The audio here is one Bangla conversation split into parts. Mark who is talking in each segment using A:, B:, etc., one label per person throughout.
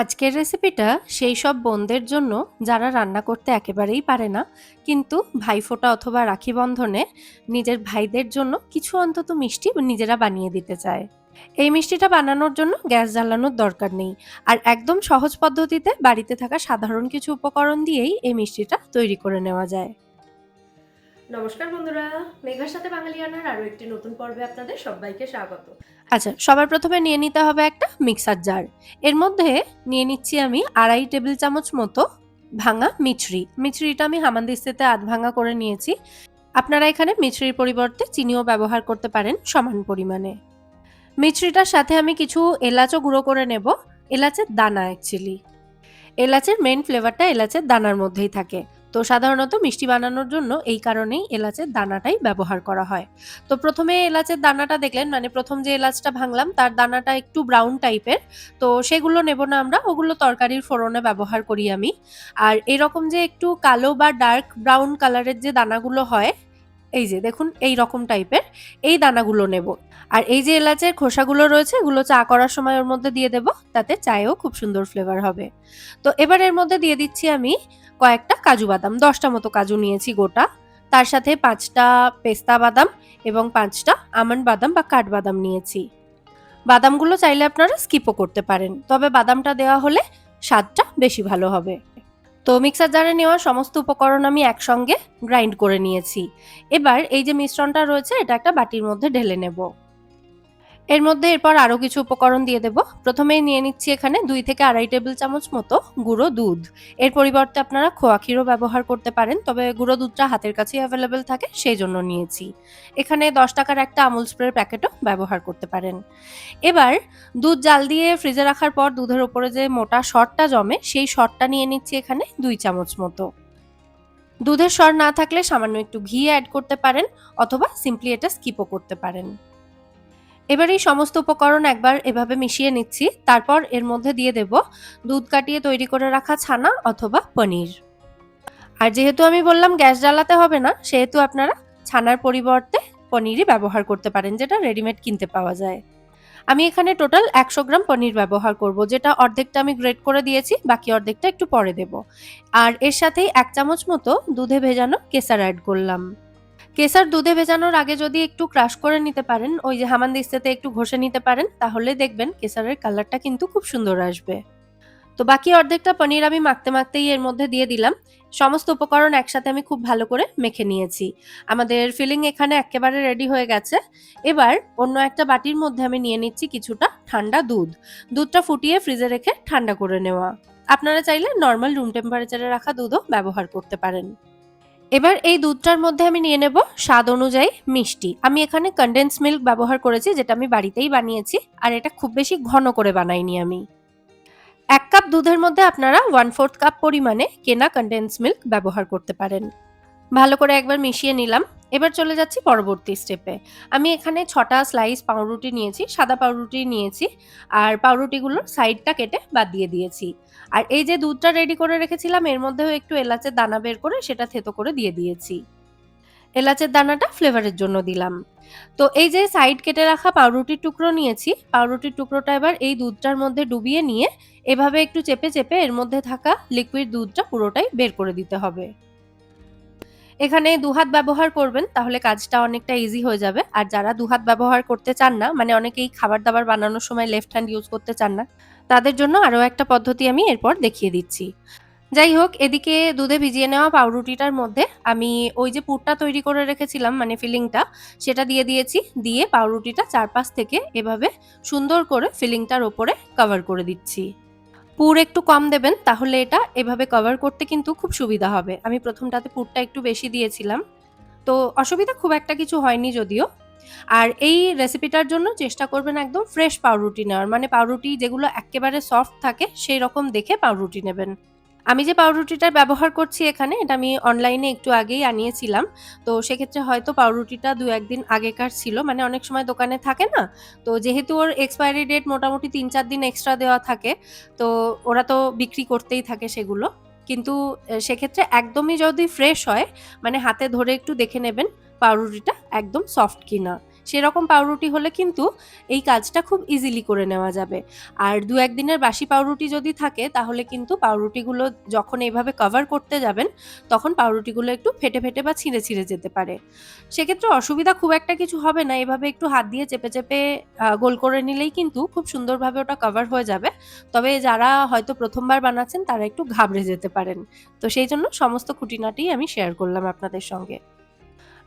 A: আজকের রেসিপিটা সেই সব বোনদের জন্য যারা রান্না করতে একেবারেই পারে না, কিন্তু ভাইফোঁটা অথবা রাখি বন্ধনে নিজের ভাইদের জন্য কিছু অন্তত মিষ্টি নিজেরা বানিয়ে দিতে চায়। এই মিষ্টিটা বানানোর জন্য গ্যাস জ্বালানোর দরকার নেই আর একদম সহজ পদ্ধতিতে বাড়িতে থাকা সাধারণ কিছু উপকরণ দিয়েই এই মিষ্টিটা তৈরি করে নেওয়া যায়। নমস্কার বন্ধুরা, মেঘার সাথে বাঙালিয়ানার আরও একটি নতুন পর্বে আপনাদের সবাইকে স্বাগত। আচ্ছা সবার প্রথমে নিয়ে নিতে হবে একটা মিক্সার জার। এর মধ্যে নিয়ে নিচ্ছি আমি আড়াই টেবিল চামচ মতো ভাঙা মিছরি। মিছরিটা আমি হামানদিস্তিতে আধ ভাঙা করে নিয়েছি। আপনারা এখানে মিছরির পরিবর্তে চিনিও ব্যবহার করতে পারেন সমান পরিমাণে। মিছরিটার সাথে আমি কিছু এলাচও গুঁড়ো করে নেব। এলাচের দানা অ্যাকচুয়ালি এলাচের মেন ফ্লেভারটা এলাচের দানার মধ্যেই থাকে। তো সাধারণত মিষ্টি বানানোর জন্য এই কারণেই এলাচের দানাটাই ব্যবহার করা হয়। তো প্রথমে এলাচের দানাটা দেখলেন মানে প্রথম যে এলাচটা ভাঙলাম তার দানাটা একটু ব্রাউন টাইপের তো সেগুলো নেব না আমরা, ওগুলো তরকারির ফোড়নে ব্যবহার করি আমি। আর এরকম যে একটু কালো বা ডার্ক ব্রাউন কালারের যে দানাগুলো হয় এই যে দেখুন, এই রকম টাইপের এই দানাগুলো নেব। আর এই যে এলাচের খোসাগুলো রয়েছে, এগুলো চা করার সময় ওর মধ্যে দিয়ে দেব, তাতে চায়েও খুব সুন্দর ফ্লেভার হবে। তো এবার এর মধ্যে দিয়ে দিচ্ছি আমি কয়েকটা কাজু বাদাম, দশটা মতো কাজু নিয়েছি গোটা। তার সাথে পাঁচটা পেস্তা বাদাম এবং পাঁচটা আমন্ড বাদাম বা কাঠবাদাম নিয়েছি। বাদামগুলো চাইলে আপনারা স্কিপও করতে পারেন, তবে বাদামটা দেওয়া হলে স্বাদটা বেশি ভালো হবে। তো মিক্সার জারে নেওয়া সমস্ত উপকরণ আমি একসঙ্গে গ্রাইন্ড করে নিয়েছি। এবার এই যে মিশ্রণটা রয়েছে, এটা একটা বাটির মধ্যে ঢেলে নেব। এর মধ্যে এরপর আরও কিছু উপকরণ দিয়ে দেব। প্রথমেই নিয়ে নিচ্ছি এখানে দুই থেকে আড়াই টেবিল চামচ মতো গুঁড়ো দুধ। এর পরিবর্তে আপনারা খোয়া ক্ষীরও ব্যবহার করতে পারেন, তবে গুঁড়ো দুধটা হাতের কাছেই অ্যাভেলেবেল থাকে, সেই জন্য নিয়েছি। এখানে দশ টাকার একটা আমুল স্প্রের প্যাকেটও ব্যবহার করতে পারেন। এবার দুধ জাল দিয়ে ফ্রিজে রাখার পর দুধের ওপরে যে মোটা শটটা জমে, সেই শটটা নিয়ে নিচ্ছি এখানে দুই চামচ মতো। দুধের স্বর না থাকলে সামান্য একটু ঘি অ্যাড করতে পারেন, অথবা সিম্পলি এটা স্কিপও করতে পারেন। এবার এই সমস্ত উপকরণ একবার এভাবে মিশিয়ে নিচ্ছি। তারপর এর মধ্যে দিয়ে দেব দুধ কাটিয়ে তৈরি করে রাখা ছানা অথবা পনির। আর যেহেতু আমি বললাম গ্যাস জ্বালাতে হবে না, সেহেতু আপনারা ছানার পরিবর্তে পনিরই ব্যবহার করতে পারেন, যেটা রেডিমেড কিনতে পাওয়া যায়। আমি এখানে টোটাল একশো গ্রাম পনির ব্যবহার করব, যেটা অর্ধেকটা আমি গ্রেট করে দিয়েছি, বাকি অর্ধেকটা একটু পরে দেব। আর এর সাথেই এক চামচ মতো দুধে ভেজানো কেসার অ্যাড করলাম। কেসার দুধে ভেজানোর আগে যদি একটু ক্রাশ করে নিতে পারেন, ওই যে হামানদিস্তাতে একটু ঘষে নিতে পারেন, তাহলে দেখবেন কেসারের কালারটা কিন্তু খুব সুন্দর আসবে। তো বাকি অর্ধেকটা পনির আমি মাখতে মাখতেই এর মধ্যে দিয়ে দিলাম। সমস্ত উপকরণ একসাথে আমি খুব ভালো করে মেখে নিয়েছি। আমাদের ফিলিং এখানে একেবারে রেডি হয়ে গেছে। এবার অন্য একটা বাটির মধ্যে আমি নিয়ে নিচ্ছি কিছুটা ঠান্ডা দুধ। দুধটা ফুটিয়ে ফ্রিজে রেখে ঠান্ডা করে নেওয়া। আপনারা চাইলে নর্মাল রুম টেম্পারেচারে রাখা দুধও ব্যবহার করতে পারেন। এবার এই দুধটার মধ্যে আমি নিয়ে নেব স্বাদ অনুযায়ী মিষ্টি। আমি এখানে কন্ডেন্স মিল্ক ব্যবহার করেছি, যেটা আমি বাড়িতেই বানিয়েছি, আর এটা খুব বেশি ঘন করে বানাইনি আমি। এক কাপ দুধের মধ্যে আপনারা ওয়ান ফোর্থ কাপ পরিমাণে কেনা কন্ডেন্স মিল্ক ব্যবহার করতে পারেন। ভালো করে একবার মিশিয়ে নিলাম। এবার চলে যাচ্ছি পরবর্তী স্টেপে আমি এখানে ছটা স্লাইস পাউরুটি নিয়েছি, সাদা পাউরুটি নিয়েছি, আর পাউরুটিগুলোর সাইডটা কেটে বাদ দিয়ে দিয়েছি। আর এই যে দুধটা রেডি করে রেখেছিলাম, এর মধ্যেও একটু এলাচের দানা বের করে সেটা থেতো করে দিয়ে দিয়েছি। এলাচের দানাটা ফ্লেভারের জন্য দিলাম। তো এই যে সাইড কেটে রাখা পাউরুটির টুকরো নিয়েছি, পাউরুটির টুকরোটা এবার এই দুধটার মধ্যে ডুবিয়ে নিয়ে এভাবে একটু চেপে চেপে এর মধ্যে থাকা লিকুইড দুধটা পুরোটাই বের করে দিতে হবে। এখানে দুহাত ব্যবহার করবেন, তাহলে কাজটা অনেকটা ইজি হয়ে যাবে। আর যারা দুহাত ব্যবহার করতে চান না মানে অনেকেই খাবার দাবার বানানোর সময় লেফট হ্যান্ড ইউজ করতে চান না, তাদের জন্য আরও একটা পদ্ধতি আমি এরপর দেখিয়ে দিচ্ছি। যাই হোক, এদিকে দুধে ভিজিয়ে নেওয়া পাউরুটিটার মধ্যে আমি ওই যে পুরটা তৈরি করে রেখেছিলাম মানে ফিলিংটা, সেটা দিয়ে দিয়েছি। দিয়ে পাউরুটিটা চারপাশ থেকে এভাবে সুন্দর করে ফিলিংটার ওপরে কভার করে দিচ্ছি। পুর একটু কম দেবেন, তাহলে এটা এভাবে কভার করতে কিন্তু খুব সুবিধা হবে। আমি প্রথমটাতে পুরটা একটু বেশি দিয়েছিলাম। তো অসুবিধা খুব একটা কিছু হয়নি যদিও। আর এই রেসিপিটার জন্য চেষ্টা করবেন একদম ফ্রেশ পাউরুটি নেওয়ার। মানে পাউরুটি যেগুলো একেবারে সফট থাকে সেই রকম দেখে পাউরুটি নেবেন। আমি যে পাউরুটিটার ব্যবহার করছি এখানে, এটা আমি অনলাইনে একটু আগেই আনিয়েছিলাম। তো সেক্ষেত্রে হয়তো পাউরুটিটা দু একদিন আগেকার ছিল। মানে অনেক সময় দোকানে থাকে না? তো যেহেতু ওর এক্সপায়ারি ডেট মোটামুটি তিন চার দিন এক্সট্রা দেওয়া থাকে, তো ওরা তো বিক্রি করতেই থাকে সেগুলো। কিন্তু সেক্ষেত্রে একদমই যদি ফ্রেশ হয় মানে হাতে ধরে একটু দেখে নেবেন পাউরুটিটা একদম সফট কিনা। সেরকম পাউরুটি হলে কিন্তু এই কাজটা খুব ইজিলি করে নেওয়া যাবে। আর দু একদিনের বাসি পাউরুটি যদি থাকে, তাহলে কিন্তু পাউরুটিগুলো যখন এইভাবে কভার করতে যাবেন, তখন পাউরুটিগুলো একটু ফেটে ফেটে বা ছিঁড়ে ছিঁড়ে যেতে পারে। সেক্ষেত্রে অসুবিধা খুব একটা কিছু হবে না, এভাবে একটু হাত দিয়ে চেপে চেপে গোল করে নিলেই কিন্তু খুব সুন্দরভাবে ওটা কভার হয়ে যাবে। তবে যারা হয়তো প্রথমবার বানাচ্ছেন, তারা একটু ঘাবড়ে যেতে পারেন। তো সেই জন্য সমস্ত খুঁটিনাটি আমি শেয়ার করলাম আপনাদের সঙ্গে।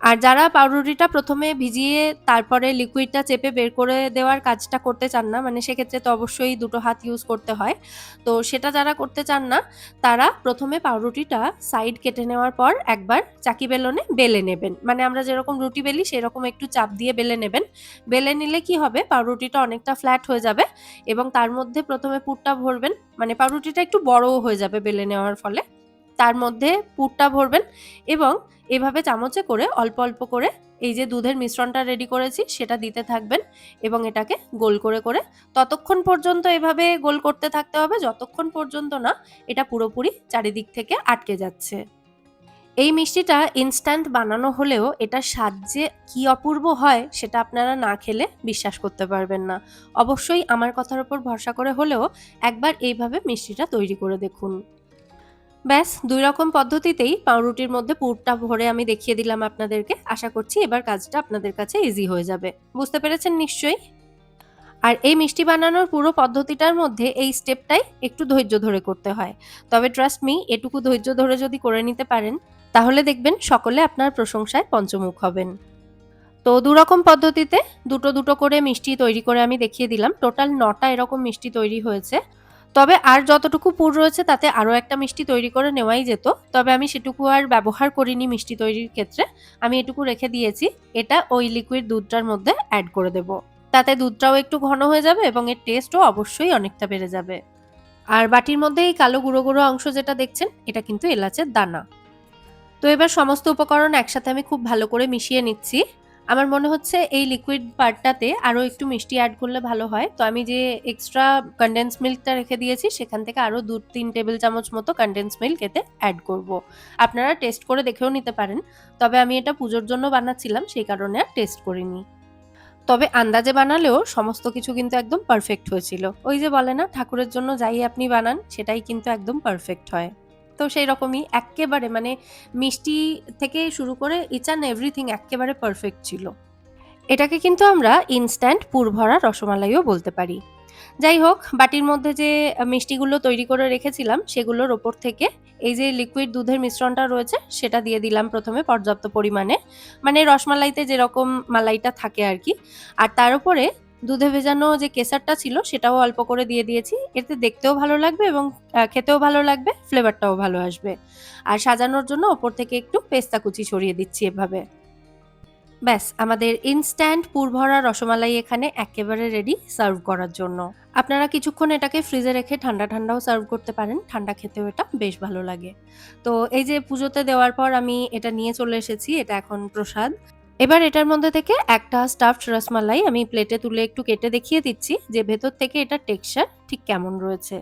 A: আর যারা পাউরুটিটা প্রথমে ভিজিয়ে তারপরে লিকুইডটা চেপে বের করে দেওয়ার কাজটা করতে চান না মানে সেক্ষেত্রে তো অবশ্যই দুটো হাত ইউজ করতে হয়। তো সেটা যারা করতে চান না, তারা প্রথমে পাউরুটিটা সাইড কেটে নেওয়ার পর একবার চাকি বেলনে বেলে নেবেন। মানে আমরা যেরকম রুটি বেলি, সেরকম একটু চাপ দিয়ে বেলে নেবেন। বেলে নিলে কি হবে, পাউরুটিটা অনেকটা ফ্ল্যাট হয়ে যাবে এবং তার মধ্যে প্রথমে পুরটা ভরবেন। মানে পাউরুটিটা একটু বড়ও হয়ে যাবে বেলে নেওয়ার ফলে। তার মধ্যে পুরটা ভরবেন এবং এভাবে চামচে করে অল্প অল্প করে এই যে দুধের মিশ্রণটা রেডি করেছি, সেটা দিতে থাকবেন এবং এটাকে গোল করে করে ততক্ষণ পর্যন্ত এভাবে গোল করতে থাকতে হবে, যতক্ষণ পর্যন্ত না এটা পুরোপুরি চারিদিক থেকে আটকে যাচ্ছে। এই মিষ্টিটা ইনস্ট্যান্ট বানানো হলেও এটা স্বাদ যে কি অপূর্ব হয়, সেটা আপনারা না খেলে বিশ্বাস করতে পারবেন না। অবশ্যই আমার কথার উপর ভরসা করে হলেও একবার এইভাবে মিষ্টিটা তৈরি করে দেখুন। ব্যাস, দুই রকম পদ্ধতিতেই পাউরুটির মধ্যে পুরটা ভরে আমি দেখিয়ে দিলাম আপনাদেরকে। আশা করছি এবার কাজটা আপনাদের কাছে ইজি হয়ে যাবে। বুঝতে পেরেছেন নিশ্চয়ই? আর এই মিষ্টি বানানোর পুরো পদ্ধতিটার মধ্যে এই স্টেপটাই একটু ধৈর্য ধরে করতে হয়। তবে ট্রাস্ট মি এটুকু ধৈর্য ধরে যদি করে নিতে পারেন, তাহলে দেখবেন সকলে আপনার প্রশংসায় পঞ্চমুখ হবেন। তো দুরকম পদ্ধতিতে দুটো দুটো করে মিষ্টি তৈরি করে আমি দেখিয়ে দিলাম। টোটাল নটা এরকম মিষ্টি তৈরি হয়েছে। তবে আর যতটুকু পুর রয়েছে তাতে আরও একটা মিষ্টি তৈরি করে নেওয়াই যেত। তবে আমি সেটুকু আর ব্যবহার করিনি মিষ্টি তৈরির ক্ষেত্রে। আমি এটুকু রেখে দিয়েছি। এটা ওই লিকুইড দুধটার মধ্যে অ্যাড করে দেব। তাতে দুধটাও একটু ঘন হয়ে যাবে এবং এর টেস্টও অবশ্যই অনেকটা বেড়ে যাবে। আর বাটির মধ্যে এই কালো গুঁড়ো গুঁড়ো অংশ যেটা দেখছেন, এটা কিন্তু এলাচের দানা। তো এবার সমস্ত উপকরণ একসাথে আমি খুব ভালো করে মিশিয়ে নিচ্ছি। আমার মনে হচ্ছে এই লিকুইড পার্টটাতে আরও একটু মিষ্টি অ্যাড করলে ভালো হয়। তো আমি যে এক্সট্রা কনডেন্স মিল্কটা রেখে দিয়েছি, সেখান থেকে আরও দু তিন টেবিল চামচ মতো কন্ডেন্স মিল্ক এতে অ্যাড করব। আপনারা টেস্ট করে দেখেও নিতে পারেন। তবে আমি এটা পুজোর জন্য বানাচ্ছিলাম, সেই কারণে আর টেস্ট করিনি। তবে আন্দাজে বানালেও সমস্ত কিছু কিন্তু একদম পারফেক্ট হয়েছিল। ওই যে বলে না, ঠাকুরের জন্য যাই আপনি বানান, সেটাই কিন্তু একদম পারফেক্ট হয়। তো সেই রকমই এক্কেবারে মানে মিষ্টি থেকে শুরু করে ইচ অ্যান্ড এভরিথিং এক্কেবারে পারফেক্ট ছিল। এটাকে কিন্তু আমরা ইনস্ট্যান্ট পুরভরা রসমালাইও বলতে পারি। যাই হোক, বাটির মধ্যে যে মিষ্টিগুলো তৈরি করে রেখেছিলাম, সেগুলোর ওপর থেকে এই যে লিকুইড দুধের মিশ্রণটা রয়েছে, সেটা দিয়ে দিলাম প্রথমে পর্যাপ্ত পরিমাণে। মানে রসমালাইতে যেরকম মালাইটা থাকে আর কি, আর তার উপরে দুধে ভেজানো যে কেসারটা ছিল, সেটাও অল্প করে দিয়ে দিয়েছি। এতে দেখতেও ভালো লাগবে এবং খেতেও ভালো লাগবে, ফ্লেভারটাও ভালো আসবে। আর সাজানোর জন্য ওপর থেকে একটু পেস্তা কুচি ছড়িয়ে দিচ্ছি এভাবে। ব্যাস, আমাদের ইনস্ট্যান্ট পুরভরা রসমালাই এখানে একেবারে রেডি সার্ভ করার জন্য। আপনারা কিছুক্ষণ এটাকে ফ্রিজে রেখে ঠান্ডা ঠান্ডাও সার্ভ করতে পারেন। ঠান্ডা খেতেও এটা বেশ ভালো লাগে। তো এই যে পুজোতে দেওয়ার পর আমি এটা নিয়ে চলে এসেছি। এটা এখন প্রসাদ। এবার এটার মধ্যে থেকে একটা স্টাফড রসমালাই আমি প্লেটে তুলে একটু কেটে দেখিয়ে দিচ্ছি যে ভেতর থেকে এটা টেক্সচার ঠিক কেমন রয়েছে।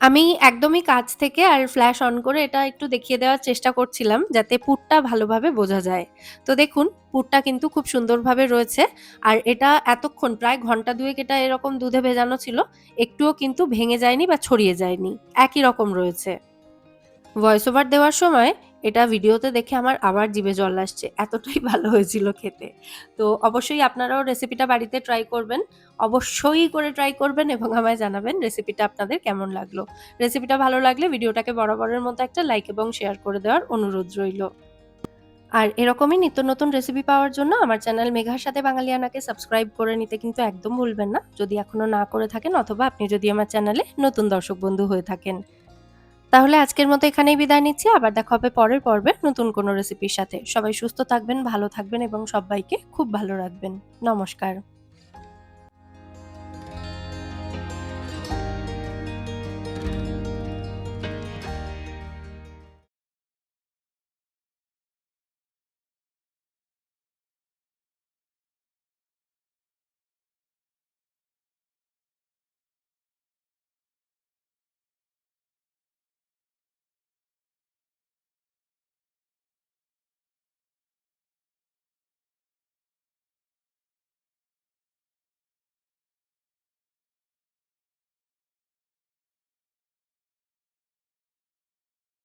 A: আমি একদমই কাছ থেকে আর ফ্ল্যাশ অন করে এটা একটু দেখিয়ে দেওয়ার চেষ্টা করছিলাম যাতে পুরটা ভালোভাবে বোঝা যায়। তো দেখুন, পুরটা কিন্তু খুব সুন্দরভাবে রয়েছে আর এটা এতক্ষণ প্রায় ঘণ্টা দুয়েক এটা এরকম দুধে ভেজানো ছিল, একটুও কিন্তু ভেঙে যায়নি বা ছড়িয়ে যায়নি। একই রকম রয়েছে। ভয়েস ওভার দেওয়ার সময় এটা ভিডিওতে দেখে আমার আবার জিভে জল আসছে। এতটাই ভালো হয়েছিল খেতে। তো অবশ্যই আপনারাও রেসিপিটা বাড়িতে ট্রাই করবেন। অবশ্যই করে ট্রাই করবেন এবং আমায় জানাবেন রেসিপিটা আপনাদের কেমন লাগল। রেসিপিটা ভালো লাগলে ভিডিওটাকে বরাবরের মতো একটা লাইক এবং শেয়ার করে দেওয়ার অনুরোধ রইল। আর এরকমই নিত্য নতুন রেসিপি পাওয়ার জন্য আমার চ্যানেল মেঘার সাথে বাঙালিয়ানাকে সাবস্ক্রাইব করে নিতে কিন্তু একদম ভুলবেন না। যদি এখনও না করে থাকেন অথবা আপনি যদি আমার চ্যানেলে নতুন দর্শক বন্ধু হয়ে থাকেন। তাহলে আজকের মতো এখানেই বিদায় নিচ্ছি। আবার দেখা হবে পরের পর্বে নতুন কোনো রেসিপির সাথে। সবাই সুস্থ থাকবেন, ভালো থাকবেন এবং সবাইকে খুব ভালো রাখবেন। নমস্কার।